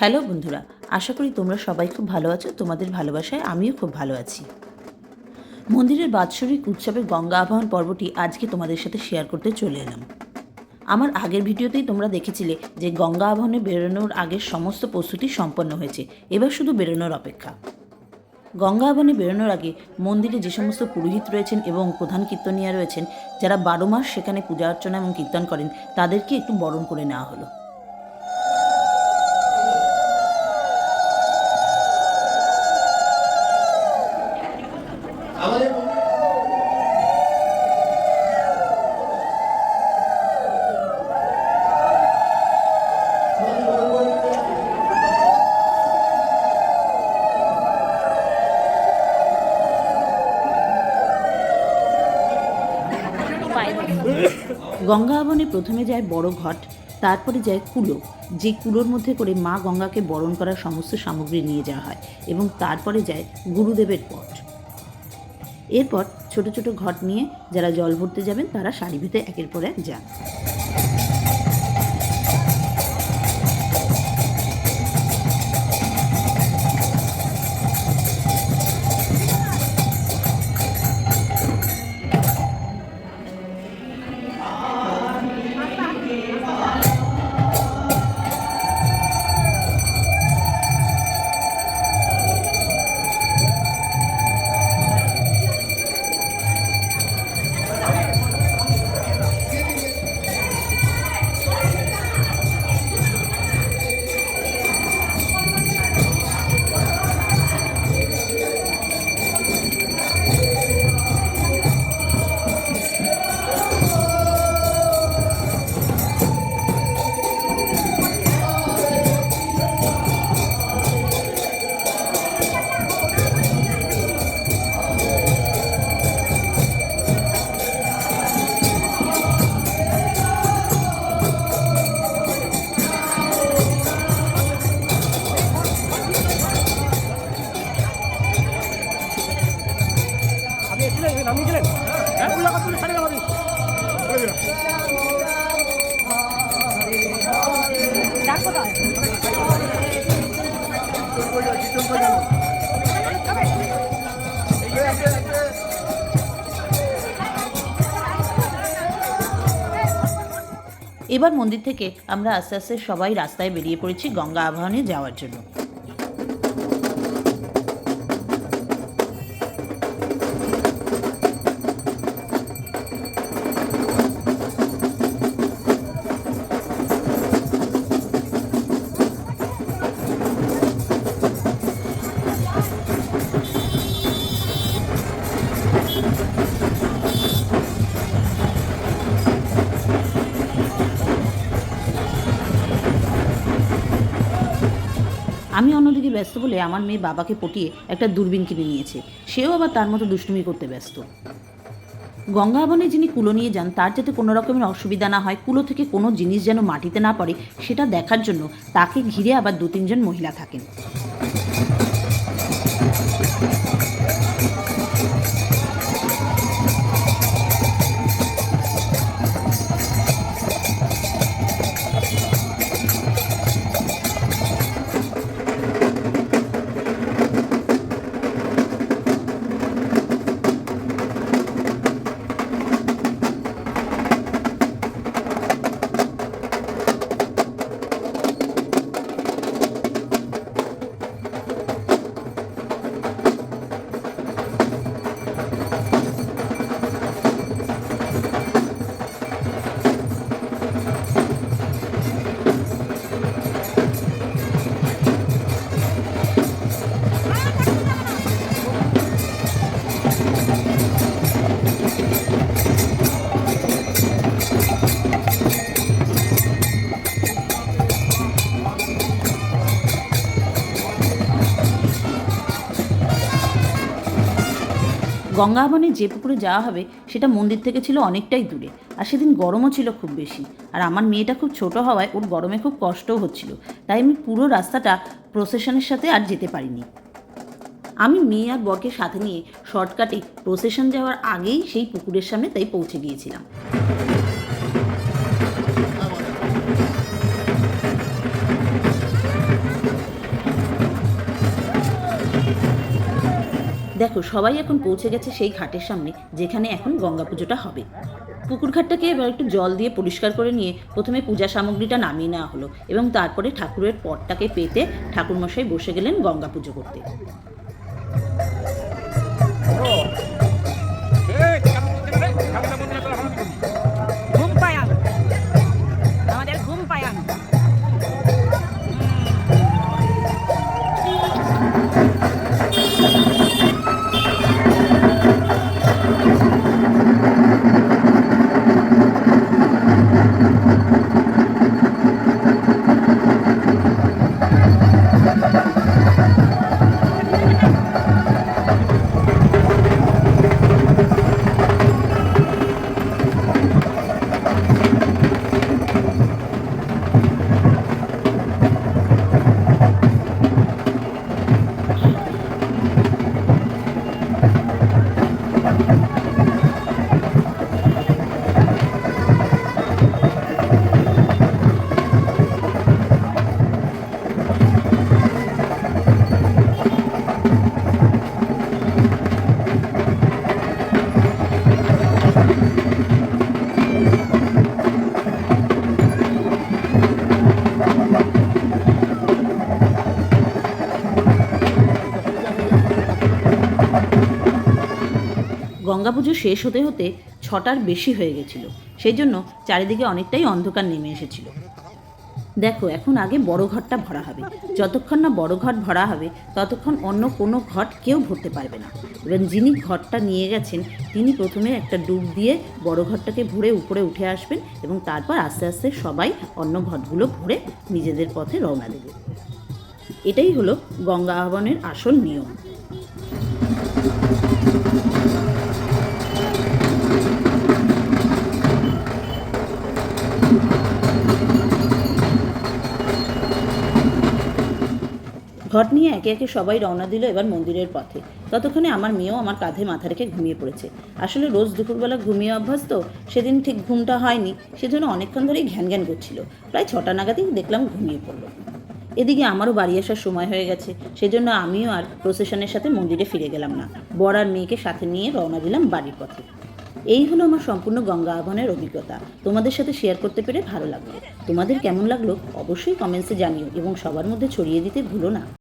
Hello বন্ধুরা, আশা করি তোমরা সবাই খুব ভালো আছো। তোমাদের ভালোবাসায় আমিও খুব ভালো আছি। মন্দিরের বাৎসরিক উৎসবের গঙ্গা আবাহন পর্বটি আজকে তোমাদের সাথে শেয়ার করতে চলে এলাম। আমার আগের ভিডিওতেই তোমরা দেখেছিলে যে গঙ্গা আবাহনে বেরোনোর আগের সমস্ত প্রস্তুতি সম্পন্ন হয়েছে, এবার শুধু বেরোনোর অপেক্ষা। গঙ্গা আবাহনে বেরোনোর আগে মন্দিরে যে সমস্ত পুরোহিত রয়েছেন এবং প্রধান কীর্তনিয়া রয়েছেন, যারা বারো মাস সেখানে পূজা অর্চনা এবং কীর্তন করেন, তাদেরকে একটু বরণ করে নেওয়া হলো। গঙ্গা আবনে প্রথমে যায় বড় ঘট, তারপরে যায় কুলো, যে কুলোর মধ্যে করে মা গঙ্গাকে বরণ করার সমস্ত সামগ্রী নিয়ে যাওয়া হয় এবং তারপরে যায় গুরুদেবের পট এরপর ছোট ছোট ঘট নিয়ে যারা জল ভরতে যাবেন, তারা সারি ভিতে একের পর এক যান। এবার মন্দির থেকে আমরা আস্তে আস্তে সবাই রাস্তায় বেরিয়ে পড়েছি গঙ্গা আবাহনে যাওয়ার জন্য। আমি অন্যদিকে ব্যস্ত বলে আমার মেয়ে বাবাকে পটিয়ে একটা দূরবীন কিনে নিয়েছে। সেও আবার তার মতো দুষ্টুমি করতে ব্যস্ত। গঙ্গাবনে যিনি কুলো নিয়ে যান, তার যাতে কোনো রকমের অসুবিধা না হয়, কুলো থেকে কোনো জিনিস যেন মাটিতে না পড়ে, সেটা দেখার জন্য তাকে ঘিরে আবার দু তিনজন মহিলা থাকেন। গঙ্গা যে পুকুরে যাওয়া হবে, সেটা মন্দির থেকে ছিল অনেকটাই দূরে। আর সেদিন গরমও ছিল খুব বেশি। আর আমার মেয়েটা খুব ছোট হওয়ায় ওর গরমে খুব কষ্টও হচ্ছিল। তাই আমি পুরো রাস্তাটা প্রসেশনের সাথে আর যেতে পারিনি। আমি মেয়ে আর বরকে সাথে নিয়ে শর্টকাটে প্রসেশন যাওয়ার আগেই সেই পুকুরের সামনে তাই পৌঁছে গিয়েছিলাম। সবাই এখন পৌঁছে গেছে সেই ঘাটের সামনে, যেখানে এখন গঙ্গা পুজোটা হবে। পুকুর ঘাটটাকে এবার একটু জল দিয়ে পরিষ্কার করে নিয়ে প্রথমে পূজা সামগ্রীটা নামিয়ে নেওয়া হলো এবং তারপরে ঠাকুরের পটটাকে পেতে ঠাকুরমশাই বসে গেলেন গঙ্গা পুজো করতে। গঙ্গা পুজো শেষ হতে হতে ছটার বেশি হয়ে গেছিল। সেই জন্য চারিদিকে অনেকটাই অন্ধকার নেমে এসেছিল। দেখো, এখন আগে বড় ঘরটা ভরা হবে। যতক্ষণ না বড় ঘট ভরা হবে, ততক্ষণ অন্য কোনো ঘট কেউ ভরতে পারবে না। এবং যিনি ঘরটা নিয়ে গেছেন, তিনি প্রথমে একটা ডুব দিয়ে বড় ঘরটাকে ভরে উপরে উঠে আসবেন এবং তারপর আস্তে আস্তে সবাই অন্য ঘটগুলো ভরে নিজেদের পথে রওনা দেবে। এটাই হলো গঙ্গা আহ্বানের আসল নিয়ম। ঘট নিয়ে একে একে সবাই রওনা দিল এবার মন্দিরের পথে। ততক্ষণে আমার মেয়েও আমার কাঁধে মাথা রেখে ঘুমিয়ে পড়েছে। আসলে রোজ দুপুরবেলা ঘুমিয়ে অভ্যাস তো সেদিন ঠিক ঘুমটা হয়নি, সেজন্য অনেকক্ষণ ধরেই ঘ্যান ঘ্যান করছিল। প্রায় ছটা নাগাদই দেখলাম ঘুমিয়ে পড়ল। এদিকে আমারও বাড়ি আসার সময় হয়ে গেছে। সেজন্য আমিও আর প্রসেশনের সাথে মন্দিরে ফিরে গেলাম না। বর আর মেয়েকে সাথে নিয়ে রওনা দিলাম বাড়ির পথে। এই হলো আমার সম্পূর্ণ গঙ্গা আহ্বানের অভিজ্ঞতা। তোমাদের সাথে শেয়ার করতে পেরে ভালো লাগল। তোমাদের কেমন লাগল অবশ্যই কমেন্টসে জানিও এবং সবার মধ্যে ছড়িয়ে দিতে ভুলো না।